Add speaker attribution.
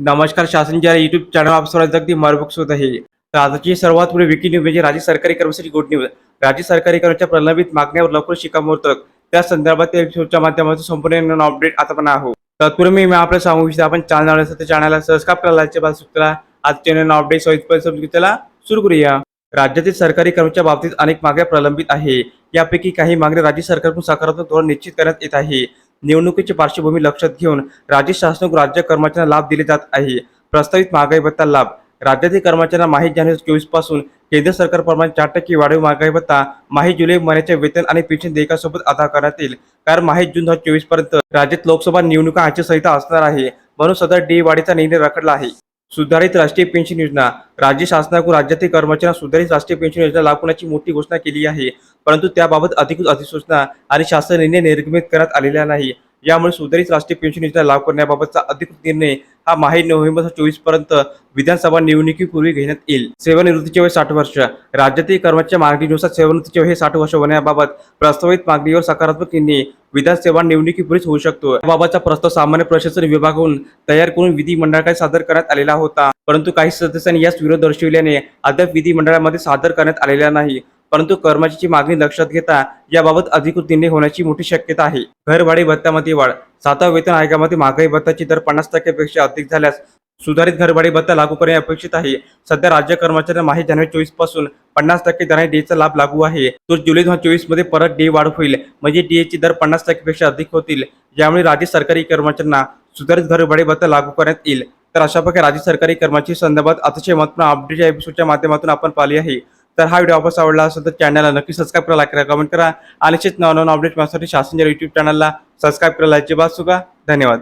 Speaker 1: नमस्कार शासनच्या YouTube channel आप अगदी मरबूक होत आहे. तर आजची सर्वात पुढे विकी न्यूज म्हणजे राज्य सरकारी कर्मचारी गुड न्यूज राज्य सरकारी कर्मच्या प्रलंबित मागण्यावर लवकर शिकामोर्तक त्या संदर्भात त्या माध्यमातून संपूर्ण अपडेट आता पण आहो तत्पूर्वी मी आपल्याला सांगू इच्छितो आपण चॅनल चॅनलला सबस्क्राईब करायला लाईक सुचला आज चॅनल अपडेट त्याला सुरू करूया. राज्यातील सरकारी कर्मचाऱ्या बाबतीत अनेक मागण्या प्रलंबित आहे. यापैकी काही मागण्या राज्य सरकारकडून सकारात्मक धोरण निश्चित करण्यात येत आहे. निवडणुकीची पार्श्वभूमी लक्षात घेऊन राज्य शासनाकडून राज्य कर्मचाऱ्यांना लाभ दिले जात आहे. प्रस्तावित महागाई भत्ता लाभ. राज्यातील कर्मचाऱ्यांना माहीत जानेवारी चोवीसपासून केंद्र सरकारप्रमाणे चार टक्के वाढीव महागाई भत्ता माही जुलै महिन्याचे वेतन आणि पेन्शन देयकासोबत अदा करण्यात येईल. कारण माही जून दोन हजार चोवीसपर्यंत राज्यात लोकसभा निवडणुका आचारसंहिता असणार आहे. म्हणून सदर डी वाढीचा निर्णय रखडला आहे. सुधारित राष्ट्रीय पेन्शन योजना. राज्य शासनाकडून राज्यातील कर्मचाऱ्यांना सुधारित राष्ट्रीय पेन्शन योजना लागू करण्याची मोठी घोषणा केली आहे. परंतु त्याबाबत अधिकृत अधिसूचना आणि शासन निर्णय निर्गमित करण्यात आलेला नाही. यामुळे सुधारित राष्ट्रीय पेन्शन योजना लागू करण्याबाबतचा अधिकृत निर्णय हा माही नोव्हेंबर चोवीसपर्यंत विधानसभा निवडणुकीपूर्वी घेण्यात येईल. सेवानिवृत्तीचे वय साठ वर्ष. राज्यातील कर्मचाऱ्या मागणीनुसार सेवानिवृत्तीचे वय हे साठ वर्ष होण्याबाबत प्रस्तावित मागणीवर सकारात्मक निर्णय विधानसभा निवडणुकीपूर्वीच होऊ शकतो. याबाबतचा प्रस्ताव सामान्य प्रशासन विभागाकडून तयार करून विधिमंडळाकडे सादर करण्यात आलेला होता. परंतु काही सदस्यांनी यास विरोध दर्शविल्याने अद्याप विधिमंडळामध्ये सादर करण्यात आलेला नाही. परंतु कर्मचाऱ्याची मागणी लक्षात घेता याबाबत अधिकृत निर्णय होण्याची मोठी शक्यता आहे. घरभाडे भत्त्यामध्ये वाढ. सातव्या वेतन आयोगामध्ये महागाई भत्ताची दर पन्नास टक्क्यापेक्षा अधिक झाल्यास सुधारित घरभाडे भत्ता लागू करणे अपेक्षित आहे. सध्या राज्य कर्मचाऱ्यांना माहीत जानेवारी चोवीसपासून पन्नास टक्के दराने डीचा लाभ लागू आहे. तो जुलै दोन हजार चोवीसमध्ये परत डी वाढ होईल. म्हणजे डीएची दर पन्नास टक्केपेक्षा अधिक होतील. यामुळे राज्य सरकारी कर्मचाऱ्यांना सुधारित घरभाडे भत्ता लागू करण्यात येईल. तर अशा प्रकारे राज्य सरकारी कर्मचारी संदर्भात अतिशय महत्त्वपूर्ण अपडेट या एपिसोडच्या माध्यमातून आपण पाहिली आहे. तर हा व्हिडिओ आपस आवडला असेल तर चॅनलला नक्की सबस्क्राईब करा लाईक करा कमेंट करा. आणि असेच नॉन अपडेट मिळण्यासाठी शासनच्या युट्यूब चॅनलला सबस्क्राईब करायला अजिबात चुका धन्यवाद.